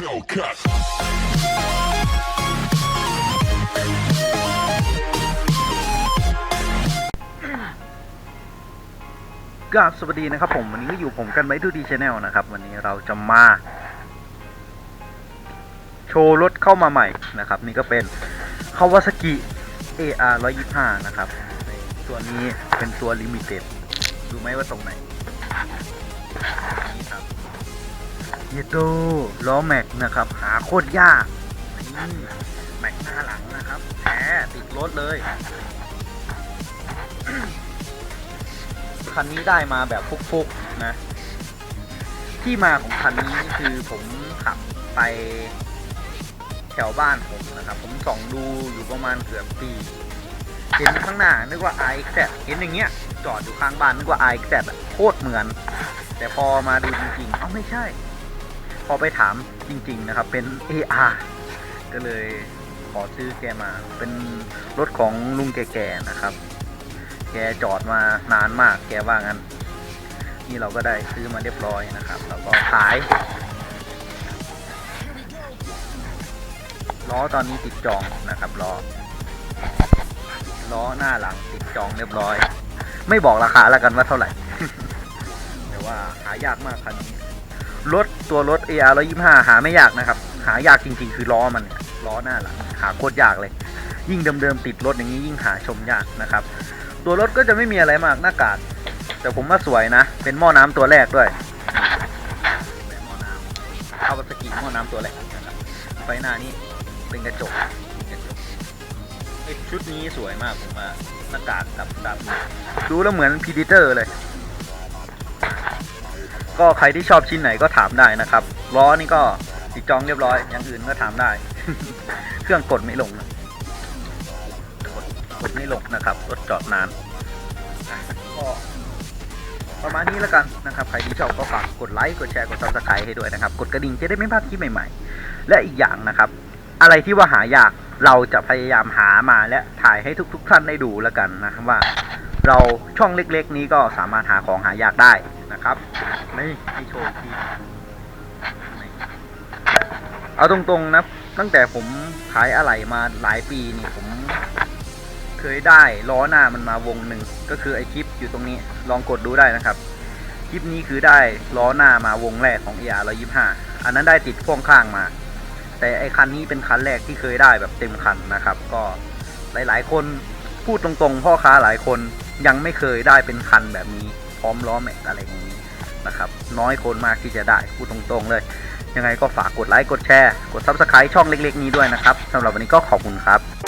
Hellcat. กราบสวัสดีนะครับผมวันนี้ก็อยู่ผมกันไว้ทูดีชแนลนะครับ วันนี้เราจะมา โชว์รถเข้ามาใหม่นะครับ นี่ก็เป็นคาวาซากิ AR 125 นะครับตัวนี้เป็นตัวลิมิเต็ดดูไหมว่าตรงไหนนี่ครับ เยโตล้อแม็กนะครับ หาโคตรยากนี่แม็กหน้าหลังนะครับแท้ติดรถเลย คันนี้ได้มาแบบฟุกๆนะ ที่มาของคันนี้คือผมขับไปแถวบ้านผมนะครับ ผมส่องดูอยู่ประมาณเกือบปีเห็นข้างหน้านึกว่า iX เห็นอย่างเงี้ยจอดอยู่ข้างบ้านนึกว่า iX อะโคตรเหมือน แต่พอมาดูจริงๆเอ้าไม่ใช่ อไปถามจริง ๆ นะครับ เป็น AR ก็เลยขอซื้อแกมา เป็นรถของลุงแก่ๆนะครับ แกจอดมานานมาก แกว่างั้น นี่เราก็ได้ซื้อมาเรียบร้อยนะครับ แล้วก็ขาย ล้อตอนนี้ติดจองนะครับล้อ ล้อหน้าหลังติดจองเรียบร้อย ไม่บอกราคาแล้วกันว่าเท่าไหร่ แต่ว่าหายากมากคันนี้ รถตัวรถ AR 125 หาไม่ยากนะครับ หายากจริง ๆ คือล้อมันล้อหน้าหลังหาโคตรยากเลย ยิ่งเดิมๆติดรถอย่างนี้ยิ่งหาชมยากนะครับ ตัวรถก็จะไม่มีอะไรมากหน้ากากแต่ผมว่าสวยนะ เป็นหม้อน้ำตัวแรกด้วยเป็นหม้อน้ำเอาสกีหม้อน้ำตัวแรกนะครับไฟหน้านี่เป็นกระจกชุดนี้สวยมากผมว่าหน้ากากกับดำดูแล้วเหมือนพีดิเตอร์เลย ก็ใครที่ชอบชิ้นไหนก็ถามได้นะครับล้อนี่ก็ติดจองเรียบร้อย อย่างอื่นก็ถามได้ เครื่องกดไม่ลงนะกดไม่ลงนะครับรถจอดนานก็ประมาณนี้แล้วกันนะครับ ใครที่ชอบก็ฝากกดไลค์ กดแชร์ กดซับสไครต์ให้ด้วยนะครับ กดกระดิ่งจะได้ไม่พลาดคลิปใหม่ๆ และอีกอย่างนะครับ อะไรที่ว่าหายากเราจะพยายามหามาและถ่ายให้ทุก ๆ ท่านได้ดูแล้วกันนะครับว่า เราช่องเล็ก ๆ นี้ก็สามารถหาของหายากได้ นะครับนี่ให้โชว์ทีเอาตรงๆนะ ตั้งแต่ผมขายอะไหล่มาหลายปีนี่ผม เคยได้ล้อหน้ามันมาวงหนึ่งก็คือไอคลิปอยู่ตรงนี้ลองกดดูได้นะครับคลิปนี้คือได้ล้อหน้ามาวงแรกของ AR 125อันนั้นได้ติดพ่วงข้างมา แต่ไอคันนี้เป็นคันแรกที่เคยได้แบบเต็มคันนะครับ ก็หลายๆ คนพูดตรงๆ พ่อค้าหลายคนยังไม่เคยได้เป็นคันแบบนี้ พร้อมล้อแม็กอะไรอย่างนี้นะครับ น้อยคนมากที่จะได้พูดตรงๆเลย ยังไงก็ฝากกดไลค์กดแชร์ กด Subscribe ช่องเล็กๆนี้ด้วยนะครับสำหรับวันนี้ก็ขอบคุณครับ